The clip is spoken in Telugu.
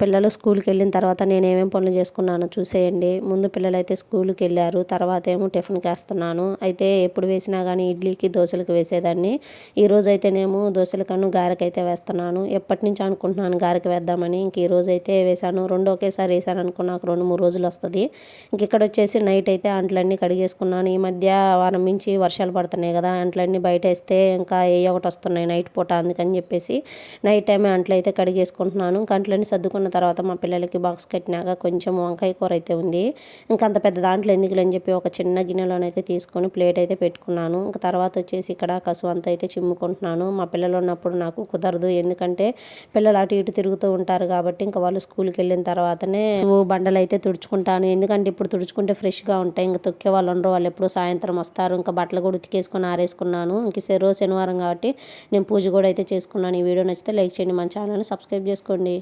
పిల్లలు స్కూల్కి వెళ్ళిన తర్వాత నేను ఏమేమి పనులు చేసుకున్నానో చూసేయండి. ముందు పిల్లలు అయితే స్కూల్కి వెళ్ళారు తర్వాత ఏమో టిఫిన్కి వేస్తున్నాను అయితే ఎప్పుడు వేసినా కానీ ఇడ్లీకి దోశలకు వేసేదాన్ని. ఈరోజు అయితేనేమో దోశలకను గారెకైతే వేస్తున్నాను. ఎప్పటి నుంచి అనుకుంటున్నాను గారెకి వేద్దామని. ఇంక ఈరోజు అయితే వేసాను రెండు ఒకేసారి వేసాను అనుకున్న నాకు రెండు మూడు రోజులు వస్తుంది. ఇంక ఇక్కడ వచ్చేసి నైట్ అయితే అంట్లన్నీ కడిగేసుకున్నాను. ఈ మధ్య వారం నుంచి వర్షాలు పడుతున్నాయి కదా అంట్లన్నీ బయట వేస్తే ఇంకా ఏ ఒకటి వస్తున్నాయి నైట్ పూట అందుకని చెప్పేసి నైట్ టైమే అంట్లు అయితే కడిగేసుకుంటున్నాను. ఇంకా అంట్లన్నీ తీసుకున్న తర్వాత మా పిల్లలకి బాక్స్ కట్టినాక కొంచెం వంకాయ కూర అయితే ఉంది. ఇంకా అంత పెద్ద దాంట్లో ఎందుకు అని చెప్పి ఒక చిన్న గిన్నెలోనైతే తీసుకొని ప్లేట్ అయితే పెట్టుకున్నాను. ఇంకా తర్వాత వచ్చేసి ఇక్కడ కసు అంతా అయితే చిమ్ముకుంటున్నాను. మా పిల్లలు ఉన్నప్పుడు నాకు కుదరదు. ఎందుకంటే పిల్లలు అటు ఇటు తిరుగుతూ ఉంటారు కాబట్టి ఇంకా వాళ్ళు స్కూల్కి వెళ్ళిన తర్వాతనే బండలు అయితే తుడుచుకుంటాను. ఎందుకంటే ఇప్పుడు తుడుచుకుంటే ఫ్రెష్గా ఉంటాయి. ఇంకా తొక్కే వాళ్ళు ఉండరు. వాళ్ళు ఎప్పుడు సాయంత్రం వస్తారు. ఇంకా బట్టలు కూడా ఉతికేసుకొని ఆరేసుకున్నాను. ఇంక రోజు శనివారం కాబట్టి నేను పూజ కూడా అయితే చేసుకున్నాను. ఈ వీడియో నచ్చితే లైక్ చేయండి. మన ఛానల్ని సబ్స్క్రైబ్ చేసుకోండి.